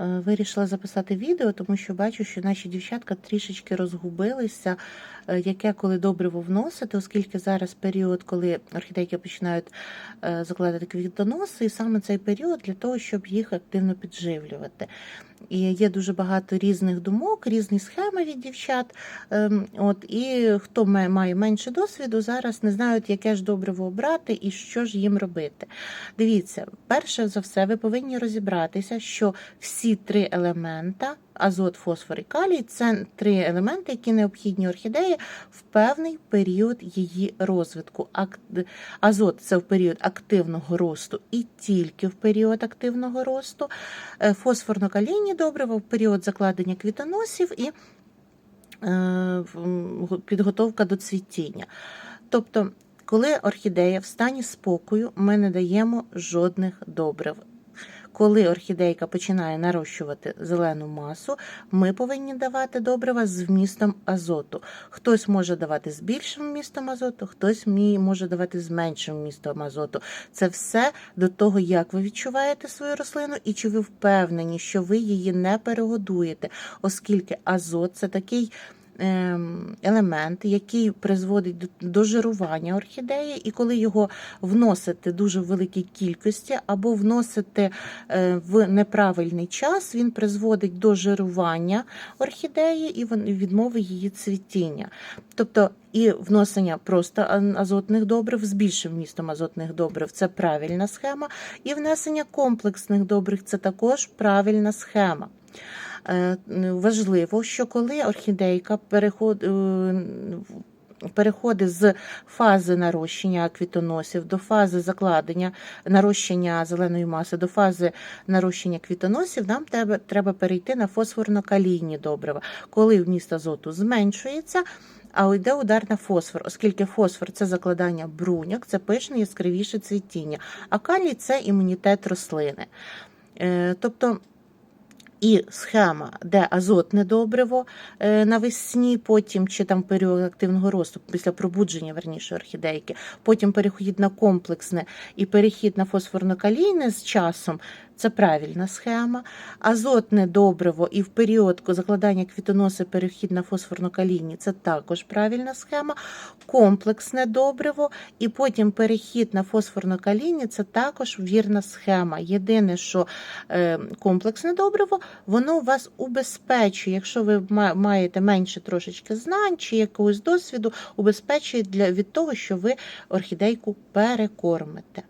Е, Вирішила записати відео, тому що бачу, що наші дівчатка трішечки розгубилися, е, яке коли добриво вносити, оскільки зараз період, коли орхідейки починають е, закладати квітоноси, і саме цей період для того, щоб їх активно підживлювати. І є дуже багато різних думок, різні схеми від дівчат. Ем, От і хто має менше досвіду, зараз не знають, яке ж добриво обрати і що ж їм робити. Дивіться, перше за все, ви повинні розібратися, що всі три елемента. Азот, фосфор і калій це три елементи, які необхідні орхідеї в певний період її розвитку. Азот це в період активного росту і тільки в період активного росту. Е, Фосфорно-калійні добрива в період закладення квітоносів і е, підготовка до цвітіння. Тобто, коли орхідея в стані спокою, ми не даємо жодних добрив. Коли орхідейка починає нарощувати зелену масу, ми повинні давати добрива з вмістом азоту. Хтось може давати з більшим вмістом азоту, хтось може давати з меншим вмістом азоту. Це все до того, як ви відчуваєте свою рослину і чи ви впевнені, що ви її не перегодуєте, оскільки азот це такий. Ем, Елемент, який призводить до, жирування орхідеї, і коли його вносити дуже в великій кількості або вносити е, в неправильний час, він призводить до жирування орхідеї і відмови її цвітіння. Тобто і вносення просто азотних добрив з більшим вмістом азотних добрив це правильна схема, і внесення комплексних добрив це також правильна схема. Е, Важливо, що коли орхідейка переход, е, переходить з фази нарощення квітоносів до фази закладення нарощення зеленої маси, до фази нарощення квітоносів, нам треба, треба перейти на фосфорно-калійні добрива, коли вміст азоту зменшується. А йде удар на фосфор, оскільки фосфор це закладання бруньок, це пишне яскравіше цвітіння, а калій це імунітет рослини. Е, Тобто і схема, де азотне добриво е, навесні, потім чи там період активного росту, після пробудження верніше орхідейки, потім перехід на комплексне і перехід на фосфорно-калійне з часом. Це правильна схема. Азотне добриво і в період закладання квітоноси перехід на фосфорно-калійні це також правильна схема. Комплексне добриво і потім перехід на фосфорно-калійні це також вірна схема. Єдине, що е, комплексне добриво, воно вас убезпечує, якщо ви маєте менше трошечки знань чи якогось досвіду, убезпечує для, від того, що ви орхідейку перекормите.